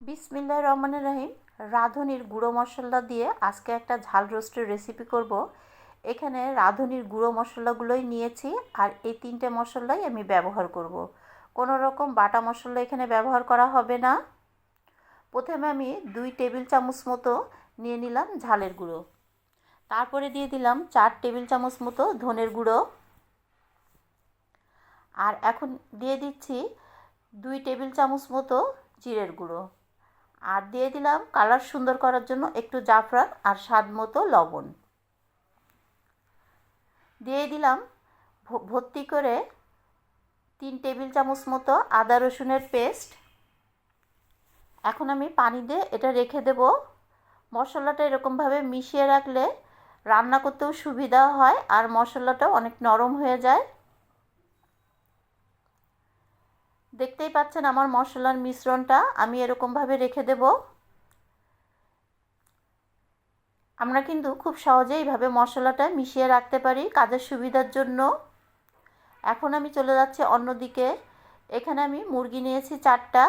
বিসমিল্লাহ রহমানুর রাহিম। রাঁধুনির গুঁড়ো মশলা দিয়ে আজকে একটা ঝাল রোস্টের রেসিপি করব। এখানে রাঁধুনির গুঁড়ো মশলাগুলোই নিয়েছি আর এই তিনটে মশলাই আমি ব্যবহার করব। কোনো রকম বাটা মশলা এখানে ব্যবহার করা হবে না। প্রথমে আমি দুই টেবিল চামচ মতো নিয়ে নিলাম ঝালের গুঁড়ো। তারপরে দিয়ে দিলাম চার টেবিল চামচ মতো ধনের গুঁড়ো। আর এখন দিয়ে দিচ্ছি দুই টেবিল চামচ মতো জিরের গুঁড়ো। আর দিয়ে দিলাম কালার সুন্দর করার জন্য একটু জাফরান আর স্বাদ মতো লবণ। দিয়ে দিলাম ভর্তি করে তিন টেবিল চামচ মতো আদা রসুনের পেস্ট। এখন আমি পানি দিয়ে এটা রেখে দেব। মশলাটা এরকমভাবে মিশিয়ে রাখলে রান্না করতেও সুবিধা হয় আর মশলাটা অনেক নরম হয়ে যায়। দেখতেই পাচ্ছেন আমার মশলার মিশ্রণটা, আমি এরকমভাবে রেখে দেব। আমরা কিন্তু খুব সহজেই এইভাবে মশলাটা মিশিয়ে রাখতে পারি কাজের সুবিধার জন্য। এখন আমি চলে যাচ্ছি অন্যদিকে। এখানে আমি মুরগি নিয়েছি চারটা।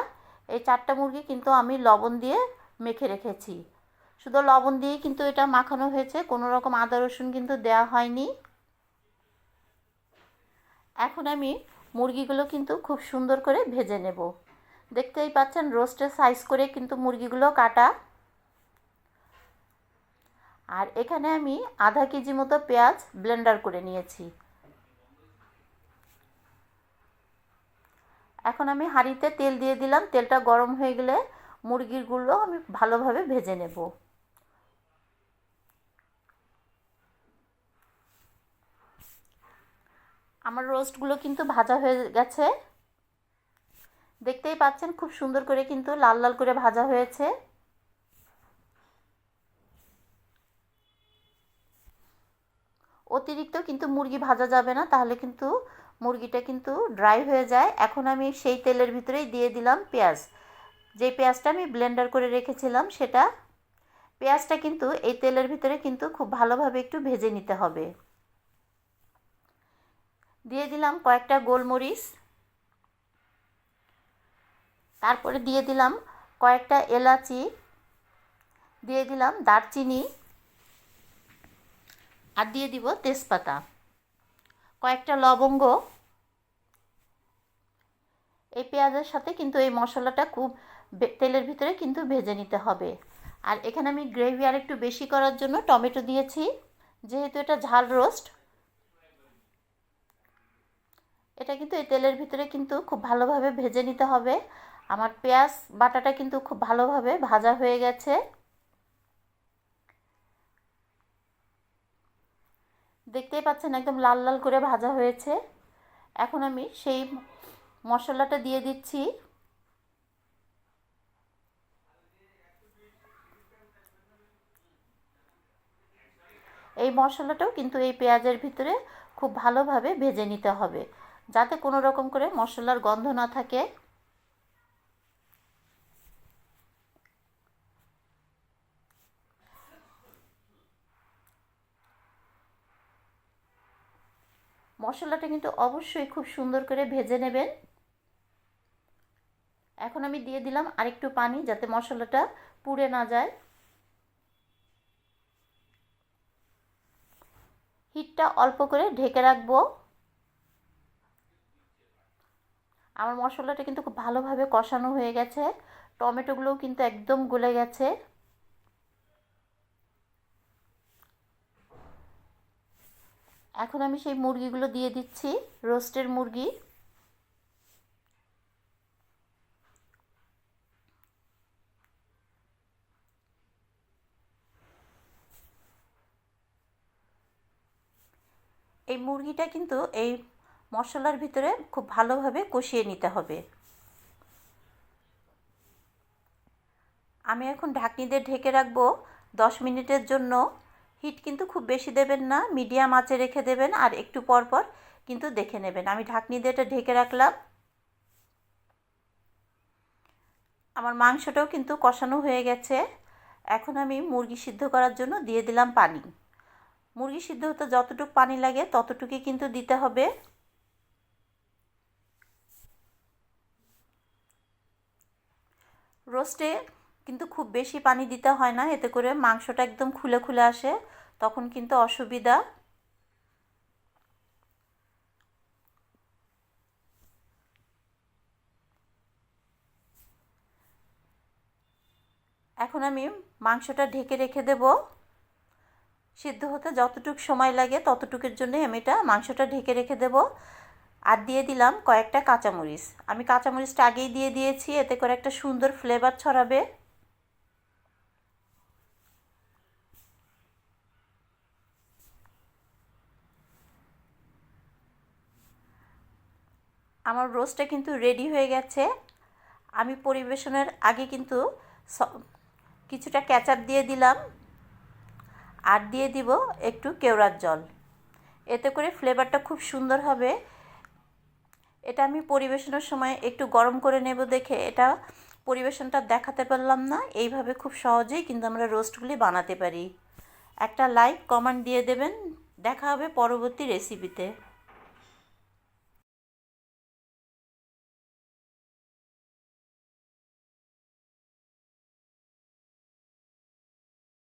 এই চারটা মুরগি কিন্তু আমি লবণ দিয়ে মেখে রেখেছি। শুধু লবণ দিয়েই কিন্তু এটা মাখানো হয়েছে, কোনো রকম আদা রসুন কিন্তু দেওয়া হয়নি। এখন আমি মুরগিগুলো কিন্তু খুব সুন্দর করে ভেজে নেব। দেখতেই পাচ্ছেন রোস্টের সাইজ করে কিন্তু মুরগিগুলো কাটা। আর এখানে আমি আধা কেজি মতো পেঁয়াজ ব্লেন্ডার করে নিয়েছি। এখন আমি হাঁড়িতে তেল দিয়ে দিলাম। তেলটা গরম হয়ে গেলে মুরগিরগুলো আমি ভালোভাবে ভেজে নেব। আমার রোস্টগুলো কিন্তু ভাজা হয়ে গেছে। দেখতেই পাচ্ছেন খুব সুন্দর করে কিন্তু লাল লাল করে ভাজা হয়েছে। অতিরিক্ত কিন্তু মুরগি ভাজা যাবে না, তাহলে কিন্তু মুরগিটা কিন্তু ড্রাই হয়ে যায়। এখন আমি সেই তেলের ভিতরেই দিয়ে দিলাম পেঁয়াজ। যে পেঁয়াজটা আমি ব্লেন্ডার করে রেখেছিলাম সেটা, পেঁয়াজটা কিন্তু এই তেলের ভিতরে কিন্তু খুব ভালোভাবে একটু ভেজে নিতে হবে। দিয়ে দিলাম কয়েকটা গোলমরিচ। তারপরে দিয়ে দিলাম কয়েকটা এলাচি। দিয়ে দিলাম দারচিনি। আর দিয়ে দিব তেজপাতা। কয়েকটা লবঙ্গ। এই পেঁয়াজের সাথে কিন্তু এই মশলাটা খুব তেলের ভিতরে কিন্তু ভেজে নিতে হবে। আর এখানে আমি গ্রেভি আর একটু বেশি করার জন্য টমেটো দিয়েছি। যেহেতু এটা ঝাল রোস্ট এটা কিন্তু এই তেলের ভিতরে কিন্তু খুব ভালোভাবে ভেজে নিতে হবে। আমার পেঁয়াজ বাটাটা কিন্তু খুব ভালোভাবে ভাজা হয়ে গেছে। দেখতেই পাচ্ছেন একদম লাল লাল করে ভাজা হয়েছে। এখন আমি সেই মশলাটা দিয়ে দিচ্ছি। এই মশলাটাও কিন্তু এই পেঁয়াজের ভিতরে খুব ভালোভাবে ভেজে নিতে হবে। যাতে কোনো রকম করে মশলার গন্ধ না থাকে। মশলাটা কিন্তু অবশ্যই খুব সুন্দর করে ভেজে নেবেন। এখন আমি দিয়ে দিলাম আরেকটু পানি যাতে মশলাটা পুড়ে না যায়। হিটটা অল্প করে ঢেকে রাখব। আমার মশলাটা কিন্তু খুব ভালোভাবে কষানো হয়ে গেছে। টমেটোগুলোও কিন্তু একদম গলে গেছে। এখন আমি সেই মুরগিগুলো দিয়ে দিচ্ছি রোস্টের মুরগি। এই মুরগিটা কিন্তু এই মশলার ভিতরে খুব ভালোভাবে কষিয়ে নিতে হবে। আমি এখন ঢাকনি দিয়ে ঢেকে রাখব। দশ মিনিটের জন্য। হিট কিন্তু খুব বেশি দেবেন না, মিডিয়াম আঁচে রেখে দেবেন আর একটু পর পর কিন্তু দেখে নেবেন। আমি ঢাকনি দিয়ে এটা ঢেকে রাখলাম। আমার মাংসটাও কিন্তু কষানো হয়ে গেছে। এখন আমি মুরগি সিদ্ধ করার জন্য দিয়ে দিলাম পানি। মুরগি সিদ্ধ হতে যতটুকু পানি লাগে ততটুকুই কিন্তু দিতে হবে। রোস্টে কিন্তু খুব বেশি পানি দিতে হয় না, এতে করে মাংসটা একদম খুলে খুলে আসে, তখন কিন্তু অসুবিধা। এখন আমি মাংসটা ঢেকে রেখে দেব। সিদ্ধ হতে যতটুক সময় লাগে ততটুকের জন্য আমি এটা মাংসটা ঢেকে রেখে দেব। আর দিয়ে দিলাম কয়েকটা কাঁচামরিচ। আমি কাঁচামরিচটা আগেই দিয়ে দিয়েছি, এতে করে একটা সুন্দর ফ্লেভার ছড়াবে। আমার রোস্টটা কিন্তু রেডি হয়ে গেছে। আমি পরিবেশনের আগে কিন্তু কিছুটা ক্যাচাপ দিয়ে দিলাম। আর দিয়ে দিব একটু কেওড়ার জল। এতে করে ফ্লেভারটা খুব সুন্দর হবে। এটা আমি পরিবেশনের সময় একটু গরম করে নেব দেখে। এটা পরিবেশনটা দেখাতে পারলাম না। এইভাবে খুব সহজেই কিন্তু আমরা রোস্টগুলি বানাতে পারি। একটা লাইক, কমেন্ট দিয়ে দেবেন। দেখা হবে পরবর্তী রেসিপিতে